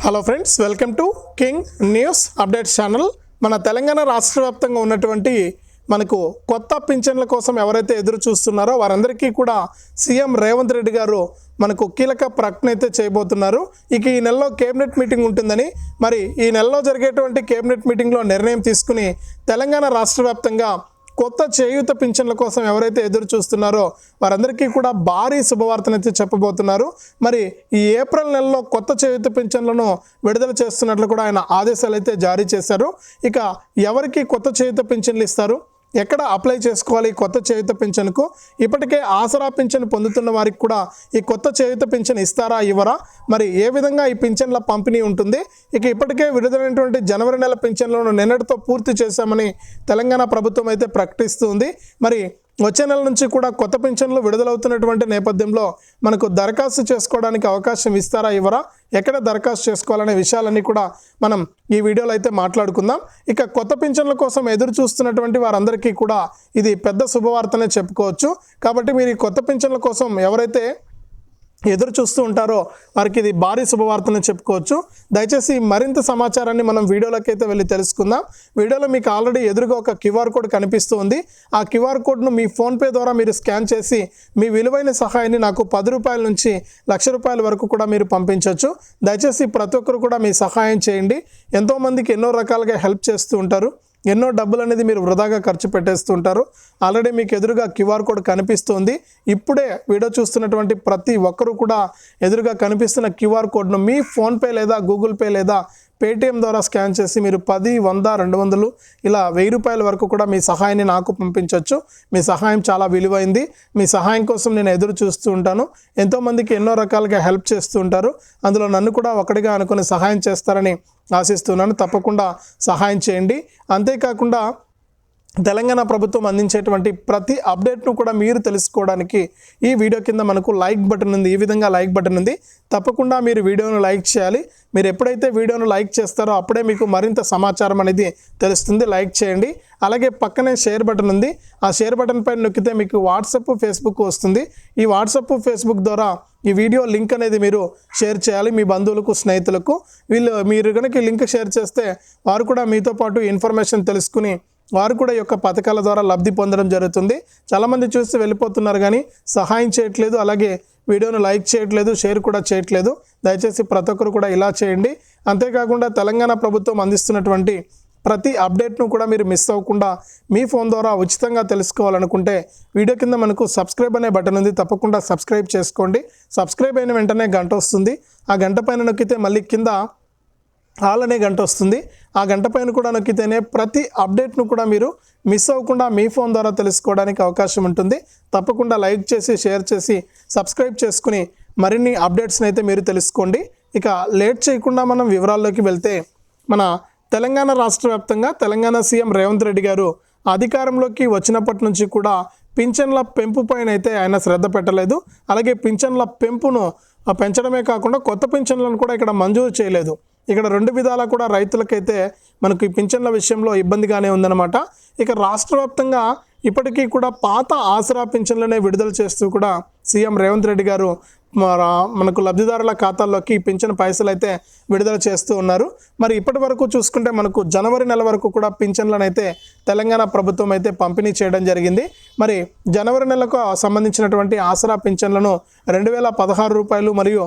Hello friends welcome to king news updates channel మన తెలంగాణ రాష్ట్ర వ్యాప్తంగా ఉన్నటువంటి మనకు కొత్త పింఛన్ల కోసం ఎవరైతే ఎదురు చూస్తున్నారో వారందరికీ కూడా సీఎం రేవంత్ రెడ్డి గారు మనకు కీలక ప్రకటన అయితే చేయబోతున్నారు. ఇక ఈ నెలలో కేబినెట్ మీటింగ్ ఉంటుందని మరి ఈ నెలలో జరిగేటువంటి కేబినెట్ మీటింగ్లో నిర్ణయం తీసుకుని తెలంగాణ రాష్ట్ర వ్యాప్తంగా కొత్త చేయూత పింఛన్ల కోసం ఎవరైతే ఎదురు చూస్తున్నారో వారందరికీ కూడా భారీ శుభవార్తనైతే చెప్పబోతున్నారు. మరి ఈ ఏప్రిల్ నెలలో కొత్త చేయూత పింఛన్లను విడుదల చేస్తున్నట్లు కూడా ఆయన ఆదేశాలు అయితే జారీ చేశారు. ఇక ఎవరికి కొత్త చేయూత పింఛన్లు ఇస్తారు? ఎక్కడ అప్లై చేసుకోవాలి ఈ కొత్త చేయుత పింఛన్కు? ఇప్పటికే ఆసరా పింఛన్ పొందుతున్న వారికి కూడా ఈ కొత్త చేయుత పింఛన్ ఇస్తారా ఇవ్వరా? మరి ఏ విధంగా ఈ పింఛన్ల పంపిణీ ఉంటుంది? ఇక ఇప్పటికే విడుదలైనటువంటి జనవరి నెల పింఛన్లను నిన్నటితో పూర్తి చేశామని తెలంగాణ ప్రభుత్వం అయితే ప్రకటిస్తుంది మరి వచ్చే నెల నుంచి కూడా కొత్త పింఛన్లు విడుదలవుతున్నటువంటి నేపథ్యంలో మనకు దరఖాస్తు చేసుకోవడానికి అవకాశం ఇస్తారా ఇవ్వరా ఎక్కడ దరఖాస్తు చేసుకోవాలనే విషయాలన్నీ కూడా మనం ఈ వీడియోలో అయితే మాట్లాడుకుందాం. ఇక కొత్త పింఛన్ల కోసం ఎదురు చూస్తున్నటువంటి వారందరికీ కూడా ఇది పెద్ద శుభవార్తనే చెప్పుకోవచ్చు. కాబట్టి మీరు ఈ కొత్త పింఛన్ల కోసం ఎవరైతే ఎదురు చూస్తూ ఉంటారో వారికి ఇది భారీ శుభవార్తను చెప్పుకోవచ్చు. దయచేసి మరింత సమాచారాన్ని మనం వీడియోలోకి అయితే వెళ్ళి తెలుసుకుందాం. వీడియోలో మీకు ఆల్రెడీ ఎదురుగా ఒక క్యూఆర్ కోడ్ కనిపిస్తూ ఉంది ఆ క్యూఆర్ కోడ్ను మీ ఫోన్పే ద్వారా మీరు స్కాన్ చేసి మీ విలువైన సహాయాన్ని నాకు పది రూపాయల నుంచి లక్ష రూపాయల వరకు కూడా మీరు పంపించవచ్చు దయచేసి ప్రతి ఒక్కరు కూడా మీ సహాయం చేయండి. ఎంతోమందికి ఎన్నో రకాలుగా హెల్ప్ చేస్తూ ఉంటారు. ఎన్నో డబ్బులు అనేది మీరు వృధాగా ఖర్చు పెట్టేస్తుంటారు. ఆల్రెడీ మీకు ఎదురుగా క్యూఆర్ కోడ్ కనిపిస్తుంది. ఇప్పుడే వీడియో చూస్తున్నటువంటి ప్రతి ఒక్కరూ కూడా ఎదురుగా కనిపిస్తున్న క్యూఆర్ కోడ్ను మీ ఫోన్పే లేదా గూగుల్ పే లేదా పేటిఎం ద్వారా స్కాన్ చేసి మీరు పది వంద రెండు వందలు ఇలా వెయ్యి రూపాయల వరకు కూడా మీ సహాయాన్ని నాకు పంపించవచ్చు మీ సహాయం చాలా విలువైంది. మీ సహాయం కోసం నేను ఎదురు చూస్తూ ఉంటాను. ఎంతోమందికి ఎన్నో రకాలుగా హెల్ప్ చేస్తూ ఉంటారు. అందులో నన్ను కూడా ఒకటిగా అనుకుని సహాయం చేస్తారని ఆశిస్తున్నాను. తప్పకుండా సహాయం చేయండి. అంతేకాకుండా తెలంగాణ ప్రభుత్వం అందించేటువంటి ప్రతి అప్డేట్ను కూడా మీరు తెలుసుకోవడానికి ఈ వీడియో కింద మనకు లైక్ బటన్ ఉంది. ఈ విధంగా లైక్ బటన్ ఉంది. తప్పకుండా మీరు వీడియోను లైక్ చేయాలి. మీరు ఎప్పుడైతే వీడియోను లైక్ చేస్తారో అప్పుడే మీకు మరింత సమాచారం అనేది తెలుస్తుంది. లైక్ చేయండి. అలాగే పక్కనే షేర్ బటన్ ఉంది. ఆ షేర్ బటన్ పైన నొక్కితే మీకు వాట్సప్ ఫేస్బుక్ వస్తుంది. ఈ వాట్సప్ ఫేస్బుక్ ద్వారా ఈ వీడియో లింక్ అనేది మీరు షేర్ చేయాలి మీ బంధువులకు స్నేహితులకు. వీళ్ళు మీరు కనుక లింక్ షేర్ చేస్తే వారు కూడా మీతో పాటు ఇన్ఫర్మేషన్ తెలుసుకుని వారు కూడా ఈ యొక్క పథకాల ద్వారా లబ్ధి పొందడం జరుగుతుంది. చాలామంది చూసి వెళ్ళిపోతున్నారు కానీ సహాయం చేయట్లేదు. అలాగే వీడియోను లైక్ చేయట్లేదు షేర్ కూడా చేయట్లేదు. దయచేసి ప్రతి ఒక్కరు కూడా ఇలా చేయండి. అంతేకాకుండా తెలంగాణ ప్రభుత్వం అందిస్తున్నటువంటి ప్రతి అప్డేట్ను కూడా మీరు మిస్ అవ్వకుండా మీ ఫోన్ ద్వారా ఉచితంగా తెలుసుకోవాలనుకుంటే వీడియో కింద మనకు సబ్స్క్రైబ్ అనే బటన్ ఉంది. తప్పకుండా సబ్స్క్రైబ్ చేసుకోండి. సబ్స్క్రైబ్ అయిన వెంటనే గంట వస్తుంది. ఆ గంట పైన నొక్కితే మళ్ళీ కింద ఆల్ అనే గంట వస్తుంది. ఆ గంట పైన కూడా నొక్కితేనే ప్రతి అప్డేట్ను కూడా మీరు మిస్ అవ్వకుండా మీ ఫోన్ ద్వారా తెలుసుకోవడానికి అవకాశం ఉంటుంది. తప్పకుండా లైక్ చేసి షేర్ చేసి సబ్స్క్రైబ్ చేసుకుని మరిన్ని అప్డేట్స్ని అయితే మీరు తెలుసుకోండి. ఇక లేట్ చేయకుండా మనం వివరాల్లోకి వెళ్తే మన తెలంగాణ రాష్ట్ర వ్యాప్తంగా తెలంగాణ సీఎం రేవంత్ రెడ్డి గారు అధికారంలోకి వచ్చినప్పటి నుంచి కూడా పింఛన్ల పెంపు పైన అయితే ఆయన శ్రద్ధ పెట్టలేదు. అలాగే పింఛన్ల పెంపును పెంచడమే కాకుండా కొత్త పింఛన్లను కూడా ఇక్కడ మంజూరు చేయలేదు. ఇక్కడ రెండు విధాలా కూడా రైతులకైతే మనకు ఈ పింఛన్ల విషయంలో ఇబ్బందిగానే ఉందన్నమాట. ఇక రాష్ట్ర వ్యాప్తంగా ఇప్పటికీ కూడా పాత ఆసరా పింఛన్లనే విడుదల చేస్తూ కూడా సీఎం రేవంత్ రెడ్డి గారు మనకు లబ్ధిదారుల ఖాతాల్లోకి పింఛన్ పైసలు అయితే విడుదల చేస్తూ ఉన్నారు. మరి ఇప్పటి వరకు చూసుకుంటే మనకు జనవరి నెల వరకు కూడా పింఛన్లను అయితే తెలంగాణ ప్రభుత్వం అయితే పంపిణీ చేయడం జరిగింది. మరి జనవరి నెలకు సంబంధించినటువంటి ఆసరా పింఛన్లను రెండు వేల పదహారు రూపాయలు మరియు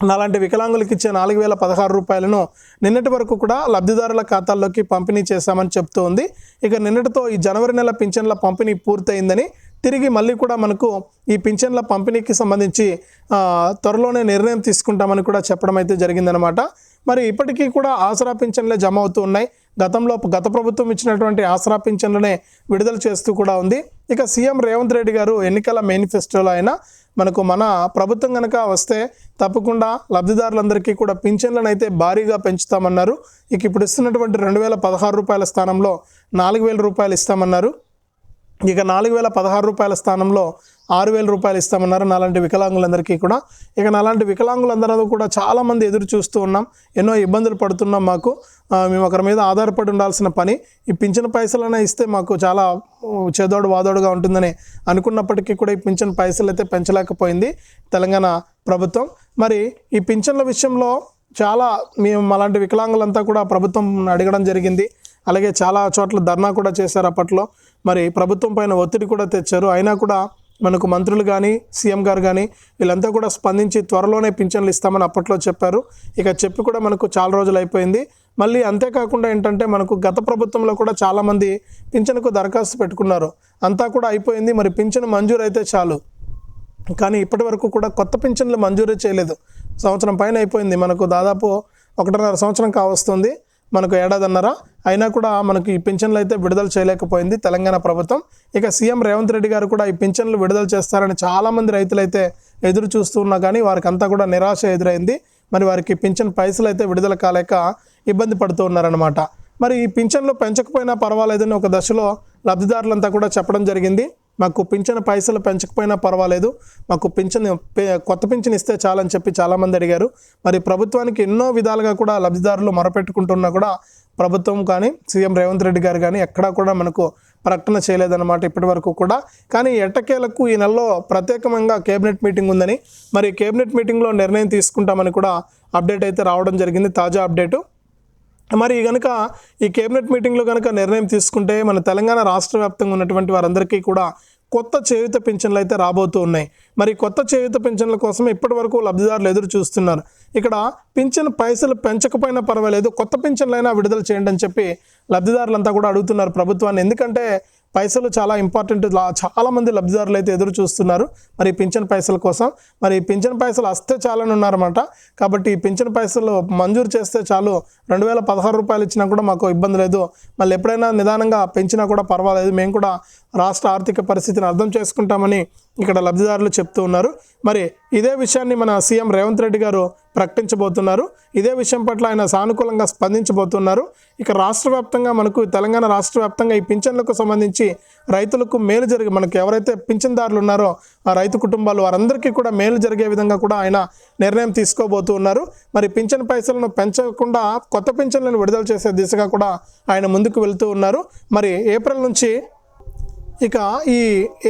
నాలాంటి వికలాంగులకు ఇచ్చే నాలుగు వేల పదహారు రూపాయలను నిన్నటి వరకు కూడా లబ్ధిదారుల ఖాతాల్లోకి పంపిణీ చేశామని చెప్తూ ఉంది ఇక నిన్నటితో ఈ జనవరి నెల పింఛన్ల పంపిణీ పూర్తయిందని తిరిగి మళ్ళీ కూడా మనకు ఈ పింఛన్ల పంపిణీకి సంబంధించి త్వరలోనే నిర్ణయం తీసుకుంటామని కూడా చెప్పడం అయితే జరిగిందనమాట మరి ఇప్పటికీ కూడా ఆసరా పింఛన్లే జమ అవుతూ ఉన్నాయి. గతంలో గత ప్రభుత్వం ఇచ్చినటువంటి ఆసరా పింఛన్లనే విడుదల చేస్తూ కూడా ఉంది. ఇక సీఎం రేవంత్ రెడ్డి గారు ఎన్నికల మేనిఫెస్టోలో అయినా మనకు మన ప్రభుత్వం కనుక వస్తే తప్పకుండా లబ్ధిదారులందరికీ కూడా పింఛన్లను అయితే భారీగా పెంచుతామన్నారు. ఇక ఇప్పుడు ఇస్తున్నటువంటి రెండు వేల పదహారు రూపాయల స్థానంలో నాలుగు వేల రూపాయలు ఇస్తామన్నారు. ఇక నాలుగు వేల పదహారు రూపాయల స్థానంలో ఆరు వేల రూపాయలు ఇస్తామన్నారు. నాలాంటి వికలాంగులందరికీ కూడా. ఇక నాలాంటి వికలాంగులందరూ కూడా చాలామంది ఎదురు చూస్తూ ఉన్నాం. ఎన్నో ఇబ్బందులు పడుతున్నాం మాకు. మేము ఒకరి మీద ఆధారపడి ఉండాల్సిన పని. ఈ పింఛన్ పైసలనే ఇస్తే మాకు చాలా చేదోడు వాదోడుగా ఉంటుందని అనుకున్నప్పటికీ కూడా ఈ పింఛన్ పైసలు అయితే పెంచలేకపోయింది తెలంగాణ ప్రభుత్వం. మరి ఈ పింఛన్ల విషయంలో చాలా మేము అలాంటి వికలాంగులంతా కూడా ప్రభుత్వం అడగడం జరిగింది. అలాగే చాలా చోట్ల ధర్నా కూడా చేశారు అప్పట్లో. మరి ప్రభుత్వం పైన ఒత్తిడి కూడా తెచ్చారు. అయినా కూడా మనకు మంత్రులు కానీ సీఎం గారు కానీ వీళ్ళంతా కూడా స్పందించి త్వరలోనే పింఛన్లు ఇస్తామని అప్పట్లో చెప్పారు. ఇక చెప్పి కూడా మనకు చాలా రోజులు అయిపోయింది. మళ్ళీ అంతేకాకుండా ఏంటంటే మనకు గత ప్రభుత్వంలో కూడా చాలామంది పింఛన్కు దరఖాస్తు పెట్టుకున్నారు. అంతా కూడా అయిపోయింది. మరి పింఛను మంజూరు అయితే చాలు. కానీ ఇప్పటి వరకు కూడా కొత్త పింఛన్లు మంజూరు చేయలేదు. సంవత్సరం పైన అయిపోయింది. మనకు దాదాపు ఒకటిన్నర సంవత్సరం కావస్తుంది. మనకు ఏడాదిన్నర. అయినా కూడా మనకి ఈ పింఛన్లు అయితే విడుదల చేయలేకపోయింది తెలంగాణ ప్రభుత్వం. ఇక సీఎం రేవంత్ రెడ్డి గారు కూడా ఈ పింఛన్లు విడుదల చేస్తారని చాలామంది రైతులు అయితే ఎదురు చూస్తున్నా కానీ వారికి అంతా కూడా నిరాశ ఎదురైంది. మరి వారికి పింఛన్ పైసలు అయితే విడుదల కాలేక ఇబ్బంది పడుతూ ఉన్నారనమాట మరి ఈ పింఛన్లు పెంచకపోయినా పర్వాలేదని ఒక దశలో లబ్ధిదారులంతా కూడా చెప్పడం జరిగింది. మాకు పింఛన్ పైసలు పెంచకపోయినా పర్వాలేదు. మాకు పింఛన్ కొత్త పింఛన్ ఇస్తే చాలని చెప్పి చాలామంది అడిగారు. మరి ప్రభుత్వానికి ఎన్నో విధాలుగా కూడా లబ్ధిదారులు మొరపెట్టుకుంటున్నా కూడా ప్రభుత్వం కానీ సీఎం రేవంత్ రెడ్డి గారు కానీ ఎక్కడా కూడా మనకు ప్రకటన చేయలేదన్నమాట ఇప్పటి వరకు కూడా. కానీ ఎట్టకేలకు ఈ నెలలో ప్రత్యేకంగా కేబినెట్ మీటింగ్ ఉందని మరి కేబినెట్ మీటింగ్లో నిర్ణయం తీసుకుంటామని కూడా అప్డేట్ అయితే రావడం జరిగింది. తాజా అప్డేటు మరి కనుక ఈ కేబినెట్ మీటింగ్లో కనుక నిర్ణయం తీసుకుంటే మన తెలంగాణ రాష్ట్ర వ్యాప్తంగా ఉన్నటువంటి వారందరికీ కూడా కొత్త చేయుత పింఛన్లు అయితే రాబోతూ ఉన్నాయి. మరి కొత్త చేయుత పింఛన్ల కోసం ఇప్పటి వరకు లబ్ధిదారులు ఎదురు చూస్తున్నారు. ఇక్కడ పింఛన్ పైసలు పెంచకపోయినా పర్వాలేదు కొత్త పింఛన్లైనా విడుదల చేయండి అని చెప్పి లబ్ధిదారులంతా కూడా అడుగుతున్నారు ప్రభుత్వాన్ని. ఎందుకంటే పైసలు చాలా ఇంపార్టెంట్ చాలామంది చాలా మంది లబ్ధిదారులు అయితే ఎదురు చూస్తున్నారు. మరి పింఛన్ పైసల కోసం. మరి పింఛన్ పైసలు వస్తే చాలని ఉన్నారన్నమాట. కాబట్టి ఈ పింఛన్ పైసలు మంజూరు చేస్తే చాలు. రెండు వేల పదహారు రూపాయలు ఇచ్చినా కూడా మాకు ఇబ్బంది లేదు. మళ్ళీ ఎప్పుడైనా నిదానంగా పెంచినా కూడా పర్వాలేదు. మేము కూడా రాష్ట్ర ఆర్థిక పరిస్థితిని అర్థం చేసుకుంటామని ఇక్కడ లబ్ధిదారులు చెప్తూ ఉన్నారు. మరి ఇదే విషయాన్ని మన సీఎం రేవంత్ రెడ్డి గారు ప్రకటించబోతున్నారు. ఇదే విషయం పట్ల ఆయన సానుకూలంగా స్పందించబోతున్నారు. ఇక రాష్ట్ర వ్యాప్తంగా మనకు తెలంగాణ రాష్ట్ర వ్యాప్తంగా ఈ పింఛన్లకు సంబంధించి రైతులకు మేలు జరిగే మనకు ఎవరైతే పింఛన్దారులు ఉన్నారో ఆ రైతు కుటుంబాలు వారందరికీ కూడా మేలు జరిగే విధంగా కూడా ఆయన నిర్ణయం తీసుకోబోతూ ఉన్నారు మరి పింఛన్ పైసలను పెంచకుండా కొత్త పింఛన్లను విడుదల చేసే దిశగా కూడా ఆయన ముందుకు వెళ్తూ ఉన్నారు. మరి ఏప్రిల్ నుంచి ఇక ఈ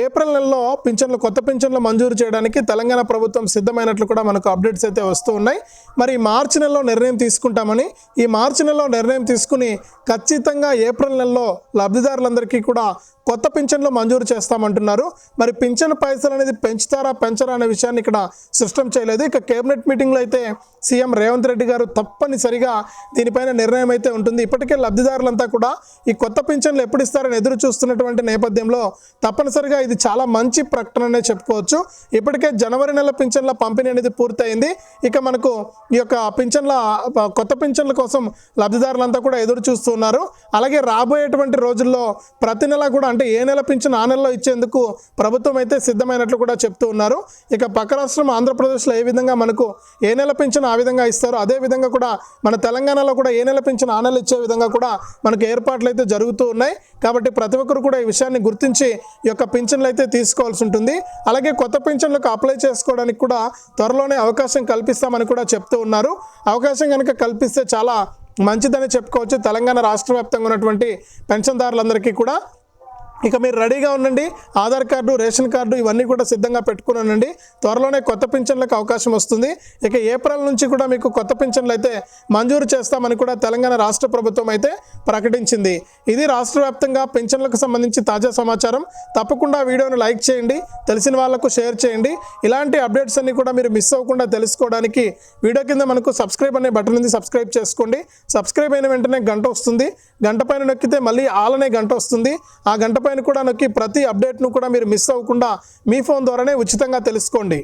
ఏప్రిల్ నెలలో పింఛన్లు కొత్త పింఛన్లు మంజూరు చేయడానికి తెలంగాణ ప్రభుత్వం సిద్ధమైనట్లు కూడా మనకు అప్డేట్స్ అయితే వస్తూ ఉన్నాయి. మరి మార్చి నెలలో నిర్ణయం తీసుకుంటామని ఈ మార్చి నెలలో నిర్ణయం తీసుకుని ఖచ్చితంగా ఏప్రిల్ నెలలో లబ్ధిదారులందరికీ కూడా కొత్త పింఛన్లు మంజూరు చేస్తామంటున్నారు. మరి పింఛన్ పైసలు అనేది పెంచుతారా పెంచరా అనే విషయాన్ని ఇక్కడ స్పష్టం చేయలేదు. ఇక కేబినెట్ మీటింగ్లో అయితే సీఎం రేవంత్ రెడ్డి గారు తప్పనిసరిగా దీనిపైన నిర్ణయం అయితే ఉంటుంది. ఇప్పటికే లబ్ధిదారులంతా కూడా ఈ కొత్త పింఛన్లు ఎప్పుడు ఇస్తారని ఎదురు చూస్తున్నటువంటి నేపథ్యంలో తప్పనిసరిగా ఇది చాలా మంచి ప్రకటననే చెప్పుకోవచ్చు. ఇప్పటికే జనవరి నెల పింఛన్ల పంపిణీ అనేది పూర్తయింది. ఇక మనకు ఈ యొక్క పింఛన్ల కొత్త పింఛన్ల కోసం లబ్ధిదారులంతా కూడా ఎదురు చూస్తున్నారు. అలాగే రాబోయేటువంటి రోజుల్లో ప్రతి నెల కూడా అంటే ఏ నెల పింఛన్ ఆ నెలలో ఇచ్చేందుకు ప్రభుత్వం అయితే సిద్ధమైనట్లు కూడా చెప్తూ ఉన్నారు. ఇక పక్క రాష్ట్రం ఆంధ్రప్రదేశ్లో ఏ విధంగా మనకు ఏ నెల పింఛన్ ఆ విధంగా ఇస్తారో అదే విధంగా కూడా మన తెలంగాణలో కూడా ఏ నెల పింఛన్ ఆ నెల ఇచ్చే విధంగా కూడా మనకు ఏర్పాట్లు అయితే జరుగుతూ ఉన్నాయి. కాబట్టి ప్రతి ఒక్కరు కూడా ఈ విషయాన్ని గుర్తించి ఈ యొక్క పింఛన్లు అయితే తీసుకోవాల్సి ఉంటుంది. అలాగే కొత్త పింఛన్లకు అప్లై చేసుకోవడానికి కూడా త్వరలోనే అవకాశం కల్పిస్తామని కూడా చెప్తూ ఉన్నారు. అవకాశం కనుక కల్పిస్తే చాలా మంచిదని చెప్పుకోవచ్చు. తెలంగాణ రాష్ట్ర వ్యాప్తంగా ఉన్నటువంటి పెన్షన్దారులందరికీ కూడా ఇక మీరు రెడీగా ఉండండి. ఆధార్ కార్డు రేషన్ కార్డు ఇవన్నీ కూడా సిద్ధంగా పెట్టుకుని ఉండండి. త్వరలోనే కొత్త పింఛన్లకు అవకాశం వస్తుంది. ఇక ఏప్రిల్ నుంచి కూడా మీకు కొత్త పింఛన్లు అయితే మంజూరు చేస్తామని కూడా తెలంగాణ రాష్ట్ర ప్రభుత్వం అయితే ప్రకటించింది. ఇది రాష్ట్ర వ్యాప్తంగా పింఛన్లకు సంబంధించి తాజా సమాచారం. తప్పకుండా వీడియోను లైక్ చేయండి. తెలిసిన వాళ్ళకు షేర్ చేయండి. ఇలాంటి అప్డేట్స్ అన్ని కూడా మీరు మిస్ అవ్వకుండా తెలుసుకోవడానికి వీడియో కింద మనకు సబ్స్క్రైబ్ అనే బటన్ ఉంది. సబ్స్క్రైబ్ చేసుకోండి. సబ్స్క్రైబ్ అయిన వెంటనే గంట వస్తుంది. గంట పైన నొక్కితే మళ్ళీ ఆల్ అనే గంట వస్తుంది. ఆ గంట పైన కూడా నొక్కి ప్రతి అప్డేట్ను కూడా మీరు మిస్ అవ్వకుండా మీ ఫోన్ ద్వారానే ఉచితంగా తెలుసుకోండి.